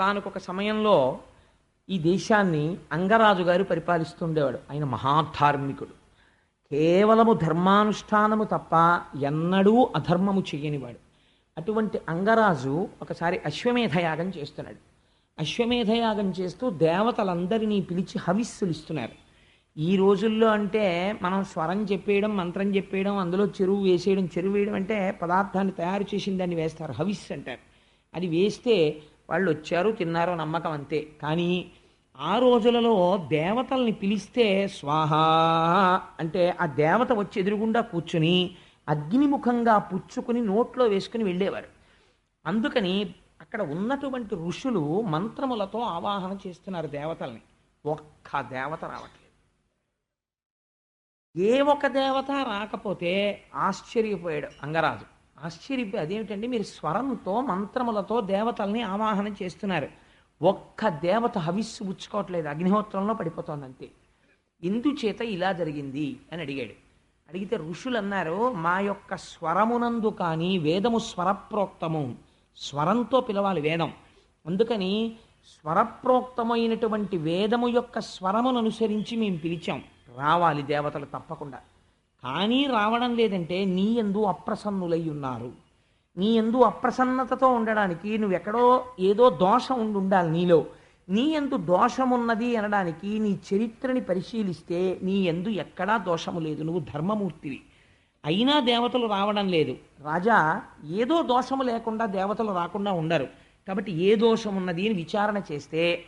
ఒకనకొక సమయంలో ఈ దేశాన్ని అంగరాజు గారు పరిపాలిస్తుండేవాడు ఆయన మహాధార్మికుడు. కేవలము ధర్మానుష్ఠానము తప్ప ఎన్నడూ అధర్మము చేయనివాడు. అటువంటి అంగరాజు ఒకసారి అశ్వమేధయాగం చేస్తున్నాడు. అశ్వమేధయాగం చేస్తూ దేవతలందరినీ పిలిచి హవిస్సులు ఇస్తున్నారు. ఈ రోజుల్లో అంటే మనం స్వరం చెప్పేయడం మంత్రం చెప్పేయడం అందులో చెరువు వేసేయడం చెరువు వేయడం అంటే పదార్థాన్ని తయారు చేసిన దాన్ని వేస్తారు. హవిస్ అంటారు. అది వేస్తే వాళ్ళు వచ్చారు తిన్నారు నమ్మకం అంతే. కానీ ఆ రోజులలో దేవతల్ని పిలిస్తే స్వాహ అంటే ఆ దేవత వచ్చి ఎదురుగుండా కూర్చుని అగ్నిముఖంగా పుచ్చుకుని నోట్లో వేసుకుని వెళ్ళేవారు. అందుకని అక్కడ ఉన్నటువంటి ఋషులు మంత్రములతో ఆవాహన చేస్తున్నారు దేవతల్ని. ఒక్క దేవత రావట్లేదు. ఏ ఒక్క దేవత రాకపోతే ఆశ్చర్యపోయాడు అంగరాజు. ఆశ్చర్యపోయి అదేమిటండి? మీరు స్వరంతో మంత్రములతో దేవతల్ని ఆవాహన చేస్తున్నారు. ఒక్క దేవత హవిస్సు పుచ్చుకోవట్లేదు. అగ్నిహోత్రంలో పడిపోతోంది అంతే ఎందుచేత ఇలా జరిగింది అని అడిగాడు. అడిగితే ఋషులు అన్నారు మా యొక్క స్వరమునందు కానీ వేదము స్వరప్రోక్తము. స్వరంతో పిలవాలి వేదం. అందుకని స్వరప్రోక్తమైనటువంటి వేదము యొక్క స్వరమును అనుసరించి మేము పిలిచాం. రావాలి దేవతలు తప్పకుండా. హాని రావడం లేదంటే నీ ఎందు అప్రసన్నులై ఉన్నారు నీ ఎందు అప్రసన్నతతో ఉండడానికి నువ్వెక్కడో ఏదో దోషం ఉండి ఉండాలి నీలో. నీ ఎందు దోషమున్నది అనడానికి నీ చరిత్రని పరిశీలిస్తే నీ ఎందు ఎక్కడా దోషము లేదు. నువ్వు ధర్మమూర్తివి. అయినా దేవతలు రావడం లేదు. రాజా ఏదో దోషము లేకుండా దేవతలు రాకుండా ఉండరు. కాబట్టి ఏ దోషం ఉన్నది అని విచారణ చేస్తే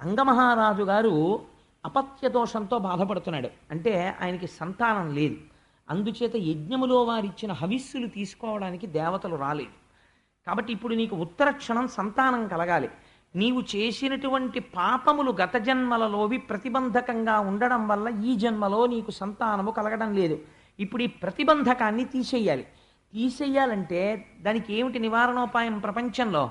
అంగమహారాజు గారు అపత్య దోషంతో బాధపడుతున్నాడు. అంటే ఆయనకి సంతానం లేదు. అందుచేత యజ్ఞములో వారిచ్చిన హవిస్సులు తీసుకోవడానికి దేవతలు రాలేదు. కాబట్టి ఇప్పుడు నీకు ఉత్తర క్షణం సంతానం కలగాలి. నీవు చేసినటువంటి పాపములు గత జన్మలలోవి ప్రతిబంధకంగా ఉండడం వల్ల ఈ జన్మలో నీకు సంతానము కలగడం లేదు. ఇప్పుడు ఈ ప్రతిబంధకాన్ని తీసేయాలి. తీసేయాలంటే దానికి ఏమిటి నివారణోపాయం ప్రపంచంలో?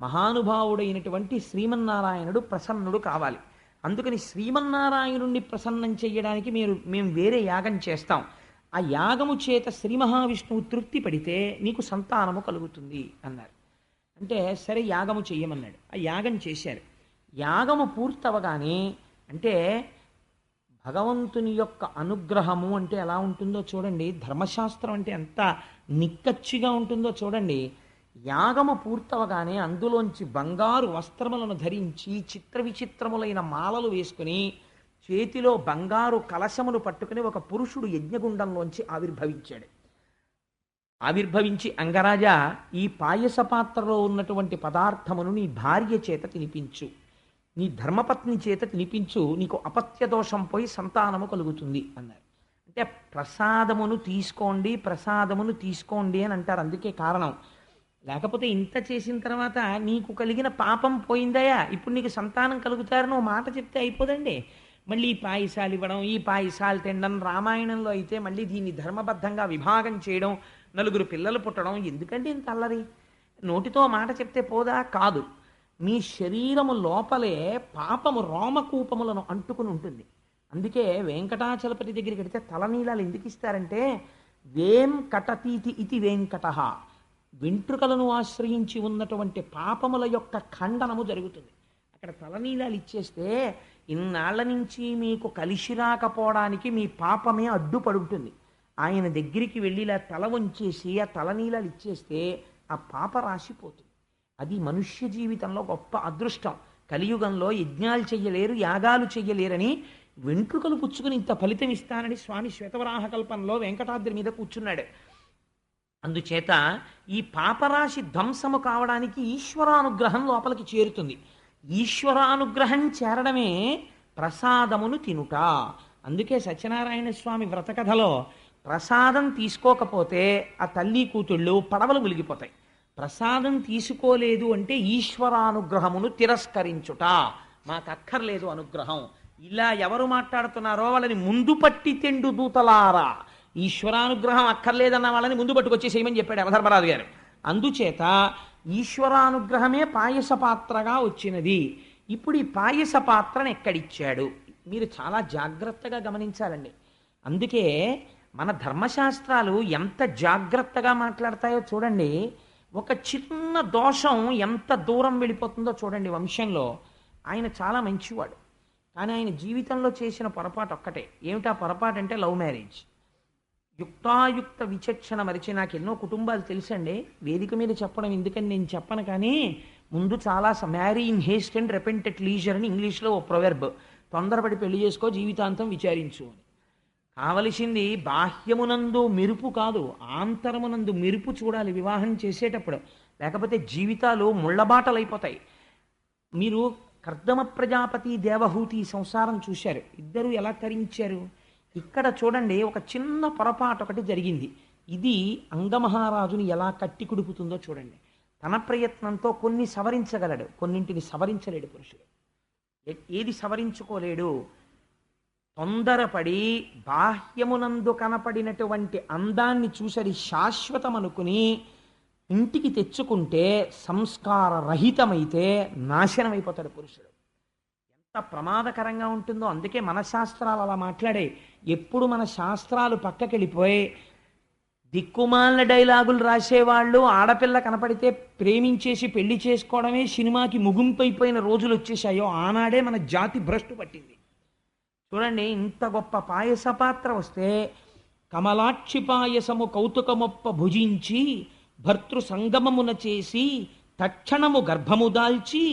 మహానుభావుడైనటువంటి శ్రీమన్నారాయణుడు ప్రసన్నుడు కావాలి. అందుకని శ్రీమన్నారాయణుణ్ణి ప్రసన్నం చేయడానికి మీరు మేము వేరే యాగం చేస్తాం. ఆ యాగము చేత శ్రీ మహావిష్ణువు తృప్తి పడితే నీకు సంతానము కలుగుతుంది అన్నారు. అంటే సరే యాగము చెయ్యమన్నాడు. ఆ యాగం చేశారు. యాగము పూర్తవగానే అంటే భగవంతుని యొక్క అనుగ్రహము అంటే ఎలా ఉంటుందో చూడండి. ధర్మశాస్త్రం అంటే ఎంత నిక్కచ్చిగా ఉంటుందో చూడండి. యాగము పూర్తవగానే అందులోంచి బంగారు వస్త్రములను ధరించి చిత్ర విచిత్రములైన మాలలు వేసుకుని చేతిలో బంగారు కలశములు పట్టుకుని ఒక పురుషుడు యజ్ఞగుండంలోంచి ఆవిర్భవించాడు. ఆవిర్భవించి అంగరాజా ఈ పాయస పాత్రలో ఉన్నటువంటి పదార్థమును నీ భార్య చేత తినిపించు. నీ ధర్మపత్ని చేత తినిపించు. నీకు అపత్య దోషం పోయి సంతానము కలుగుతుంది అన్నారు. అంటే ప్రసాదమును తీసుకోండి ప్రసాదమును తీసుకోండి అని అంటారు. అందుకే కారణం లేకపోతే ఇంత చేసిన తర్వాత నీకు కలిగిన పాపం పోయిందయా? ఇప్పుడు నీకు సంతానం కలుగుతారని ఓ మాట చెప్తే అయిపోదండి. మళ్ళీ ఈ పాయసాలు ఇవ్వడం ఈ పాయసాలు తినడం రామాయణంలో అయితే మళ్ళీ దీన్ని ధర్మబద్ధంగా విభాగం చేయడం నలుగురు పిల్లలు పుట్టడం ఎందుకంటే ఇంత అల్లరి? నోటితో మాట చెప్తే పోదా? కాదు. మీ శరీరము లోపలే పాపము రోమకూపములను అంటుకుని ఉంటుంది. అందుకే వెంకటాచలపతి దగ్గరికి వెడితే తలనీలాలు ఎందుకు ఇస్తారంటే వేం కటతీతి ఇది వెంకట. వెంట్రుకలను ఆశ్రయించి ఉన్నటువంటి పాపముల యొక్క ఖండనము జరుగుతుంది. అక్కడ తలనీలాలు ఇచ్చేస్తే ఇన్నాళ్ళ నుంచి మీకు కలిసి రాకపోవడానికి మీ పాపమే అడ్డుపడుతుంది ఆయన దగ్గరికి వెళ్ళి ఇలా తల వంచేసి ఆ తలనీలాలు ఇచ్చేస్తే ఆ పాప రాసిపోతుంది. అది మనుష్య జీవితంలో గొప్ప అదృష్టం. కలియుగంలో యజ్ఞాలు చెయ్యలేరు యాగాలు చెయ్యలేరని వెంట్రుకలు పుచ్చుకుని ఇంత ఫలితం ఇస్తానని స్వామి శ్వేతవరాహ కల్పంలో వెంకటాద్రి మీద కూర్చున్నాడు. అందుచేత ఈ పాపరాశి ధ్వంసము కావడానికి ఈశ్వరానుగ్రహం లోపలికి చేరుతుంది. ఈశ్వరానుగ్రహం చేరడమే ప్రసాదమును తినుట. అందుకే సత్యనారాయణ స్వామి వ్రతకథలో ప్రసాదం తీసుకోకపోతే ఆ తల్లి కూతుళ్ళు పడవలు ములిగిపోతాయి ప్రసాదం తీసుకోలేదు అంటే ఈశ్వరానుగ్రహమును తిరస్కరించుట. మాకు అక్కర్లేదు అనుగ్రహం. ఇలా ఎవరు మాట్లాడుతున్నారో వాళ్ళని ముందు పట్టి తెండు దూతలారా. ఈశ్వరానుగ్రహం అక్కర్లేదన్న వాళ్ళని ముందు పట్టుకొచ్చేసేయమని చెప్పాడు యమధర్మరాజు గారు. అందుచేత ఈశ్వరానుగ్రహమే పాయస పాత్రగా వచ్చినది. ఇప్పుడు ఈ పాయస పాత్రను ఎక్కడిచ్చాడు? మీరు చాలా జాగ్రత్తగా గమనించాలండి. అందుకే మన ధర్మశాస్త్రాలు ఎంత జాగ్రత్తగా మాట్లాడతాయో చూడండి. ఒక చిన్న దోషం ఎంత దూరం వెళ్ళిపోతుందో చూడండి వంశంలో. ఆయన చాలా మంచివాడు. కానీ ఆయన జీవితంలో చేసిన పొరపాటు ఒక్కటే. ఏమిటా పొరపాటు అంటే లవ్ మ్యారేజ్. యుక్తాయుక్త విచక్షణ మరిచి నాకు ఎన్నో కుటుంబాలు తెలుసండి. వేదిక మీద చెప్పడం ఎందుకని నేను చెప్పను కానీ ముందు చాలా marry in haste and repent at leisure అని ఇంగ్లీష్లో ఓ ప్రొవెర్బ్ తొందరపడి పెళ్ళి చేసుకో జీవితాంతం విచారించు అని. కావలసింది బాహ్యమునందు మెరుపు కాదు ఆంతరమునందు మెరుపు చూడాలి వివాహం చేసేటప్పుడు. లేకపోతే జీవితాలు ముళ్ళబాటలైపోతాయి. మీరు కర్దమ ప్రజాపతి దేవహూతి సంసారం చూశారు. ఇద్దరు ఎలా తరించారు? ఇక్కడ చూడండి ఒక చిన్న పొరపాటు ఒకటి జరిగింది. ఇది అంగమహారాజుని ఎలా కట్టి కుడుపుతుందో చూడండి. తన ప్రయత్నంతో కొన్ని సవరించగలడు. కొన్నింటిని సవరించలేడు పురుషుడు. ఏ- ఏది సవరించుకోలేడు? తొందరపడి బాహ్యమునందు కనపడినటువంటి అందాన్ని చూసరి శాశ్వతం అనుకుని ఇంటికి తెచ్చుకుంటే సంస్కార రహితమైతే నాశనమైపోతాడు పురుషుడు. ప్రమాదకరంగా ఉంటుందో అందుకే మన శాస్త్రాలు అలా మాట్లాడే ఎప్పుడు మన శాస్త్రాలు పక్కకెళ్ళిపోయి దిక్కుమాలిన డైలాగులు రాసేవాళ్ళు ఆడపిల్ల కనపడితే ప్రేమించేసి పెళ్ళి చేసుకోవడమే సినిమాకి ముగింపైపోయిన రోజులు వచ్చేసాయో ఆనాడే మన జాతి భ్రష్టు పట్టింది. చూడండి ఇంత గొప్ప పాయస పాత్ర వస్తే కమలాక్షి పాయసము కౌతుకమొప్ప భుజించి భర్తృ సంగమమున చేసి తక్షణము గర్భము దాల్చి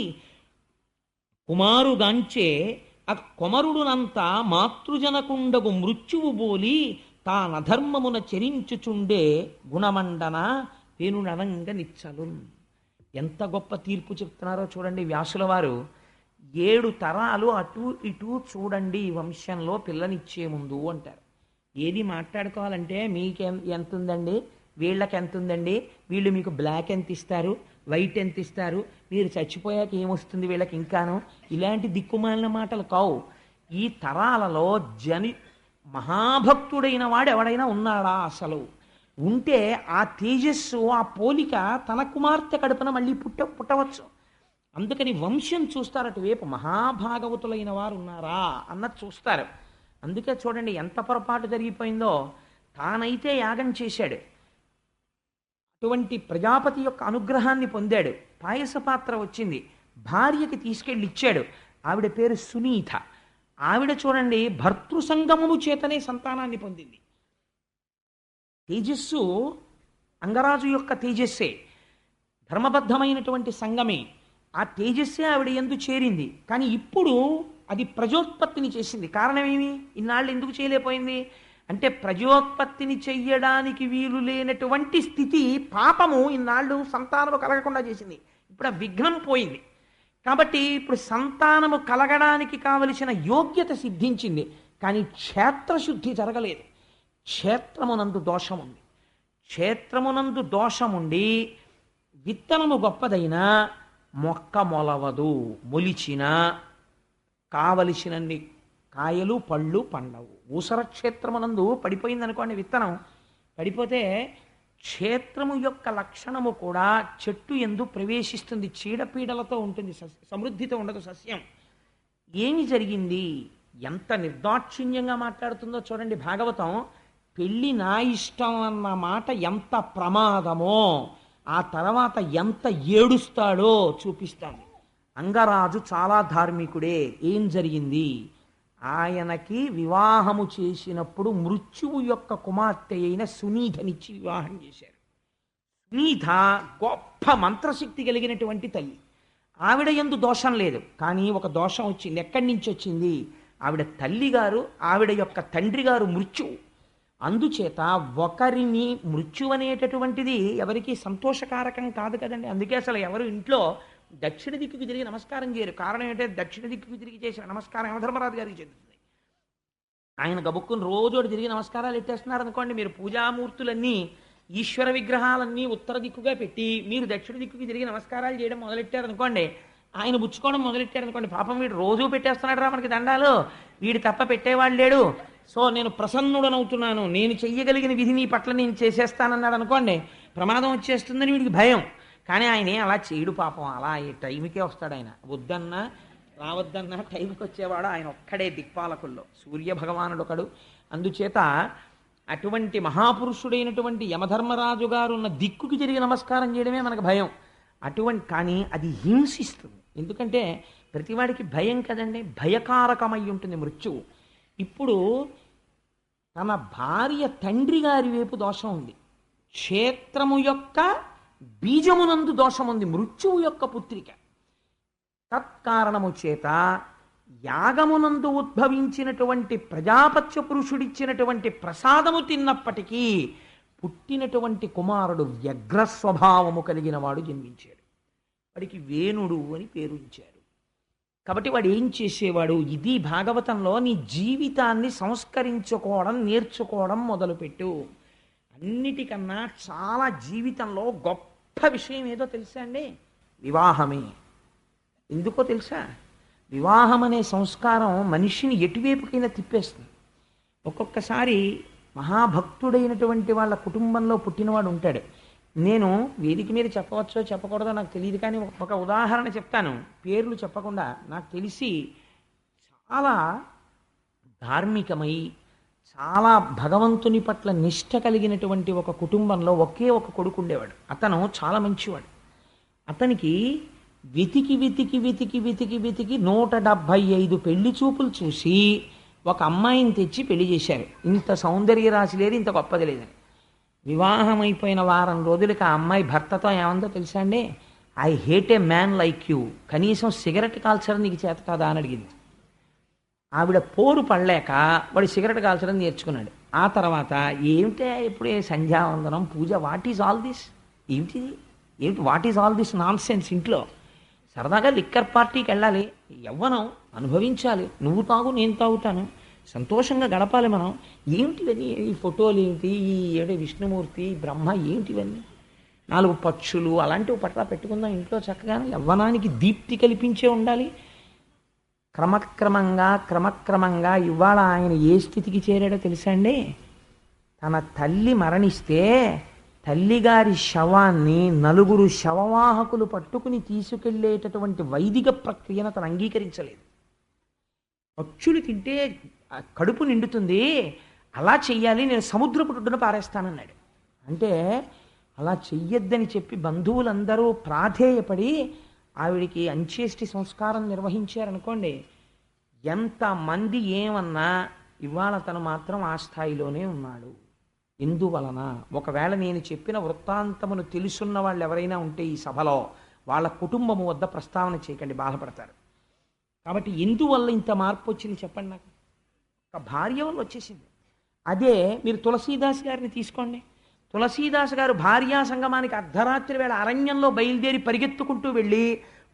కుమారుగాంచే ఆ కొమరుడునంత మాతృజనకుండగు మృత్యువు బోలి తానధర్మమున చరించుచుండే గుణమండన పేనుననంగ నిచ్చలు ఎంత గొప్ప తీర్పు చెప్తున్నారో చూడండి వ్యాసుల వారు. ఏడు తరాలు అటు ఇటు చూడండి ఈ వంశంలో పిల్లనిచ్చే ముందు అంటారు. ఏది మాట్లాడుకోవాలంటే మీకు ఎంత ఉందండి వీళ్ళకి ఎంత ఉందండి వీళ్ళు మీకు బ్లాక్ ఎంత ఇస్తారు వైట్ ఎంత ఇస్తారు? మీరు చచ్చిపోయాక ఏమొస్తుంది వీళ్ళకి ఇంకాను? ఇలాంటి దిక్కుమాలిన మాటలు కావు. ఈ తరాలలో జని మహాభక్తుడైన వాడు ఎవడైనా ఉన్నాడా అసలు? ఉంటే ఆ తేజస్సు ఆ పోలిక తన కుమార్తె కడుపున మళ్ళీ పుట్ట పుట్టవచ్చు. అందుకని వంశం చూస్తారు అటువైపు మహాభాగవతులైన వారు ఉన్నారా అన్నది చూస్తారు. అందుకే చూడండి ఎంత పొరపాటు జరిగిపోయిందో. తానైతే యాగం చేశాడు. అటువంటి ప్రజాపతి యొక్క అనుగ్రహాన్ని పొందాడు. పాయస పాత్ర వచ్చింది. భార్యకి తీసుకెళ్ళి ఇచ్చాడు. ఆవిడ పేరు సునీత. ఆవిడ చూడండి భర్తృ సంగమము చేతనే సంతానాన్ని పొందింది. తేజస్సు అంగరాజు యొక్క తేజస్సే. ధర్మబద్ధమైనటువంటి సంగమే. ఆ తేజస్సే ఆవిడ ఎందు చేరింది. కానీ ఇప్పుడు అది ప్రజోత్పత్తిని చేసింది. కారణమేమి? ఇన్నాళ్ళు ఎందుకు చేయలేకపోయింది? అంటే ప్రజోత్పత్తిని చెయ్యడానికి వీలు లేనటువంటి స్థితి పాపము ఇన్నాళ్ళు సంతానము కలగకుండా చేసింది. ఇప్పుడు ఆ విఘ్నం పోయింది. కాబట్టి ఇప్పుడు సంతానము కలగడానికి కావలసిన యోగ్యత సిద్ధించింది. కానీ క్షేత్రశుద్ధి జరగలేదు. క్షేత్రమునందు దోషం ఉంది క్షేత్రమునందు దోషముండి విత్తనము గొప్పదైనా మొక్క మొలవదు. మొలిచిన కావలసినన్ని కాయలు పళ్ళు పండవు. ఊసర క్షేత్రమునందు పడిపోయింది విత్తనం. పడిపోతే క్షేత్రము యొక్క లక్షణము కూడా చెట్టు ఎందు ప్రవేశిస్తుంది. చీడపీడలతో ఉంటుంది. సమృద్ధితో ఉండదు సస్యం. ఏమి జరిగింది? ఎంత నిర్దాక్షిణ్యంగా మాట్లాడుతుందో చూడండి భాగవతం. పెళ్ళి నా ఇష్టం అన్న మాట ఎంత ప్రమాదమో ఆ తర్వాత ఎంత ఏడుస్తాడో చూపిస్తాను. అంగరాజు చాలా ధార్మికుడే. ఏం జరిగింది? ఆయనకి వివాహము చేసినప్పుడు మృత్యువు యొక్క కుమార్తె అయిన సునీధనిచ్చి వివాహం చేశారు. సునీధ గొప్ప మంత్రశక్తి కలిగినటువంటి తల్లి. ఆవిడ ఎందు దోషం లేదు. కానీ ఒక దోషం వచ్చింది. ఎక్కడి నుంచి వచ్చింది? ఆవిడ తల్లి గారు ఆవిడ యొక్క తండ్రి గారు మృత్యువు. అందుచేత ఒకరిని మృత్యువనేటటువంటిది ఎవరికి సంతోషకారకం కాదు కదండి. అందుకే అసలు ఎవరు ఇంట్లో దక్షిణ దిక్కుకు తిరిగి నమస్కారం చేయరు. కారణం ఏంటంటే దక్షిణ దిక్కుకు తిరిగి చేసిన నమస్కారం యమధర్మరాజు గారికి చెందుతుంది. ఆయన గబుక్కుని రోజు తిరిగి నమస్కారాలు ఎట్టేస్తున్నారు అనుకోండి మీరు పూజామూర్తులన్నీ ఈశ్వర విగ్రహాలన్నీ ఉత్తర దిక్కుగా పెట్టి మీరు దక్షిణ దిక్కుకి తిరిగి నమస్కారాలు చేయడం మొదలెట్టారనుకోండి ఆయన పుచ్చుకోవడం మొదలెట్టారనుకోండి పాపం వీడు రోజు పెట్టేస్తున్నాడు రా మనకి దండాలు. వీడు తప్ప పెట్టేవాడు లేడు. సో నేను ప్రసన్నుడనవుతున్నాను. నేను చెయ్యగలిగిన విధి నీ పట్ల నేను చేసేస్తానన్నాడు అనుకోండి ప్రమాదం వచ్చేస్తుందని వీడికి భయం. కానీ ఆయన ఏం అలా చేయడు పాపం. అలా ఈ టైంకే వస్తాడు ఆయన. వద్దన్నా రావద్దన్నా టైంకి వచ్చేవాడు ఆయన ఒక్కడే దిక్పాలకుల్లో. సూర్య భగవానుడు ఒకడు. అందుచేత అటువంటి మహాపురుషుడైనటువంటి యమధర్మరాజు గారు ఉన్న దిక్కుకి జరిగి నమస్కారం చేయడమే మనకు భయం. అటువంటి కానీ అది హింసిస్తుంది. ఎందుకంటే ప్రతివాడికి భయం కదండి. భయకారకమై ఉంటుంది మృత్యువు. ఇప్పుడు తన భార్య తండ్రి గారి వైపు దోషం ఉంది. క్షేత్రము యొక్క బీజమునందు దోషముంది మృత్యువు యొక్క పుత్రిక. తత్కారణము చేత యాగమునందు ఉద్భవించినటువంటి ప్రజాపత్య పురుషుడిచ్చినటువంటి ప్రసాదము తిన్నప్పటికీ పుట్టినటువంటి కుమారుడు వ్యగ్ర స్వభావము కలిగిన వాడు జన్మించాడు. వాడికి వేణుడు అని పేరు ఇచ్చారు. కాబట్టి వాడు ఏం చేసేవాడు? ఇది భాగవతంలో నీ జీవితాన్ని సంస్కరించుకోవడం నేర్చుకోవడం మొదలుపెట్టు. అన్నిటికన్నా చాలా జీవితంలో గొప్ప విషయం ఏదో తెలుసా అండి? వివాహమే. ఎందుకో తెలుసా? వివాహం అనే సంస్కారం మనిషిని ఎటువైపుకైనా తిప్పేస్తుంది. ఒక్కొక్కసారి మహాభక్తుడైనటువంటి వాళ్ళ కుటుంబంలో పుట్టినవాడు ఉంటాడు. నేను వేదిక మీద చెప్పవచ్చో చెప్పకూడదో నాకు తెలియదు కానీ ఒక ఉదాహరణ చెప్తాను. పేర్లు చెప్పకుండా నాకు తెలిసి చాలా ధార్మికమై చాలా భగవంతుని పట్ల నిష్ట కలిగినటువంటి ఒక కుటుంబంలో ఒకే ఒక కొడుకు ఉండేవాడు. అతను చాలా మంచివాడు. అతనికి వెతికి వెతికి వెతికి వెతికి వెతికి నూట డెబ్భై ఐదు పెళ్ళి చూపులు చూసి ఒక అమ్మాయిని తెచ్చి పెళ్ళి చేశారు. ఇంత సౌందర్య రాశి లేదు ఇంత గొప్పది లేదని. వివాహం అయిపోయిన వారం రోజులకి ఆ అమ్మాయి భర్తతో ఏమందో తెలుసా అండి? I hate a man like you. కనీసం సిగరెట్ కాల్చర్ నీకు చేత కాదా? అని అడిగింది. ఆవిడ పోరు పడలేక వాడు సిగరెట్ కాల్చడం నేర్చుకున్నాడు. ఆ తర్వాత ఏమిటే ఇప్పుడే సంధ్యావందనం పూజ వాట్ ఈజ్ ఆల్ దిస్ ఏమిటిది? ఏమిటి what is all this nonsense ఇంట్లో? సరదాగా లిక్కర్ పార్టీకి వెళ్ళాలి. యవ్వనం అనుభవించాలి. నువ్వు తాగు నేను తాగుతాను. సంతోషంగా గడపాలి మనం. ఏమిటివన్నీ? ఈ ఫోటోలు ఏమిటి? ఈ ఏడే విష్ణుమూర్తి బ్రహ్మ ఏమిటివన్నీ? నాలుగు పక్షులు అలాంటివి పట్ల పెట్టుకుందాం ఇంట్లో చక్కగా యవ్వనానికి దీప్తి కల్పించే ఉండాలి. క్రమక్రమంగా క్రమక్రమంగా ఇవాళ ఆయన ఏ స్థితికి చేరాడో తెలుసా అండి? తన తల్లి మరణిస్తే తల్లిగారి శవాన్ని నలుగురు శవవాహకులు పట్టుకుని తీసుకెళ్ళేటటువంటి వైదిక ప్రక్రియను తను అంగీకరించలేదు. పక్షులు తింటే కడుపు నిండుతుంది అలా చెయ్యాలి నేను సముద్రపు ఒడ్డున పారేస్తానన్నాడు. అంటే అలా చెయ్యొద్దని చెప్పి బంధువులందరూ ప్రాధేయపడి ఆవిడికి అంచేష్టి సంస్కారం నిర్వహించారనుకోండి ఎంతమంది ఏమన్నా ఇవాళ తను మాత్రం ఆ స్థాయిలోనే ఉన్నాడు. ఎందువలన? ఒకవేళ నేను చెప్పిన వృత్తాంతమును తెలుసున్న వాళ్ళు ఎవరైనా ఉంటే ఈ సభలో వాళ్ళ కుటుంబము వద్ద ప్రస్తావన చేయకండి బాధపడతారు. కాబట్టి ఎందువల్ల ఇంత మార్పు వచ్చింది చెప్పండి నాకు? ఒక భార్య వల్ల వచ్చేసింది. అదే మీరు తులసీదాస్ గారిని తీసుకోండి. తులసీదాస్ గారు భార్యా సంగమానికి అర్ధరాత్రి వేళ అరణ్యంలో బయలుదేరి పరిగెత్తుకుంటూ వెళ్ళి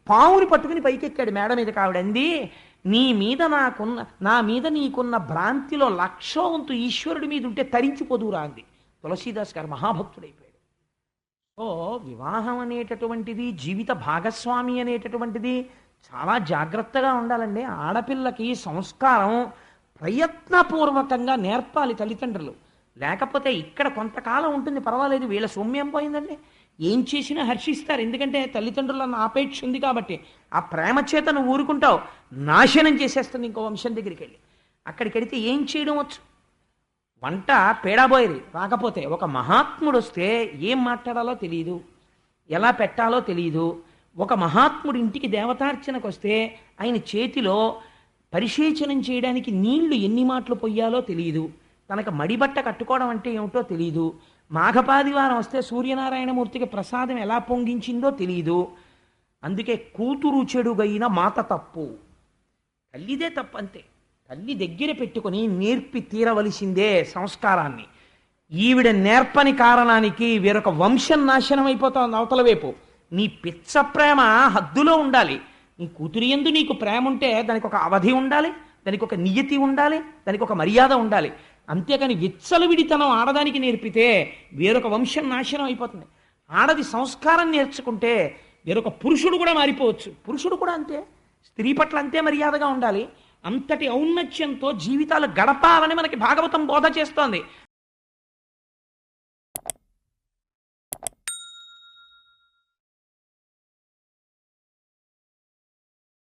పావుని పట్టుకుని పైకెక్కాడు మేడ మీద కావిడంది నీ మీద నాకున్న నా మీద నీకున్న భ్రాంతిలో లక్షో వంతు ఈశ్వరుడి మీద ఉంటే తరించిపోదురా అంది. తులసీదాస్ గారు మహాభక్తుడైపోయాడు. సో వివాహం అనేటటువంటిది జీవిత భాగస్వామి అనేటటువంటిది చాలా జాగ్రత్తగా ఉండాలండి. ఆడపిల్లకి సంస్కారం ప్రయత్నపూర్వకంగా నేర్పాలి తల్లిదండ్రులు. లేకపోతే ఇక్కడ కొంతకాలం ఉంటుంది పర్వాలేదు వీళ్ళ సౌమ్యం పోయిందండి. ఏం చేసినా హర్షిస్తారు ఎందుకంటే తల్లిదండ్రులను ఆపేక్ష ఉంది కాబట్టి. ఆ ప్రేమ చేత నువ్వు ఊరుకుంటావు నాశనం చేసేస్తుంది ఇంకో వంశం దగ్గరికి వెళ్ళి అక్కడికి వెళితే ఏం చేయడం వచ్చు? వంట పేడాబోయేది రాకపోతే ఒక మహాత్ముడు వస్తే ఏం మాట్లాడాలో తెలియదు ఎలా పెట్టాలో తెలియదు ఒక మహాత్ముడి ఇంటికి దేవతార్చనకు వస్తే ఆయన చేతిలో పరిశేచనం చేయడానికి నీళ్ళు ఎన్ని మాటలు పొయ్యాలో తెలియదు తనకు మడిబట్ట కట్టుకోవడం అంటే ఏమిటో తెలియదు మాఘపాదివారం వస్తే సూర్యనారాయణమూర్తికి ప్రసాదం ఎలా పొంగించిందో తెలియదు అందుకే కూతురు చెడుగైన మాత తప్పు. తల్లిదే తప్పు అంతే తల్లి దగ్గర పెట్టుకొని నేర్పి తీరవలసిందే సంస్కారాన్ని. ఈవిడ నేర్పని కారణానికి వేరొక వంశం నాశనం అయిపోతుంది అవతల వైపు. నీ పిచ్చ ప్రేమ హద్దులో ఉండాలి. నీ కూతురి ఎందు నీకు ప్రేమ ఉంటే దానికి ఒక అవధి ఉండాలి దానికి ఒక నియతి ఉండాలి దానికి ఒక మర్యాద ఉండాలి. అంతేకాని విచ్చలవిడితనం ఆడదానికి నేర్పితే వేరొక వంశం నాశనం అయిపోతుంది. ఆడది సంస్కారం నేర్చుకుంటే వేరొక పురుషుడు కూడా మారిపోవచ్చు. పురుషుడు కూడా అంతే. స్త్రీ పట్ల అంతే మర్యాదగా ఉండాలి. అంతటి ఔన్నత్యంతో జీవితాలు గడపాలని మనకి భాగవతం బోధ చేస్తోంది.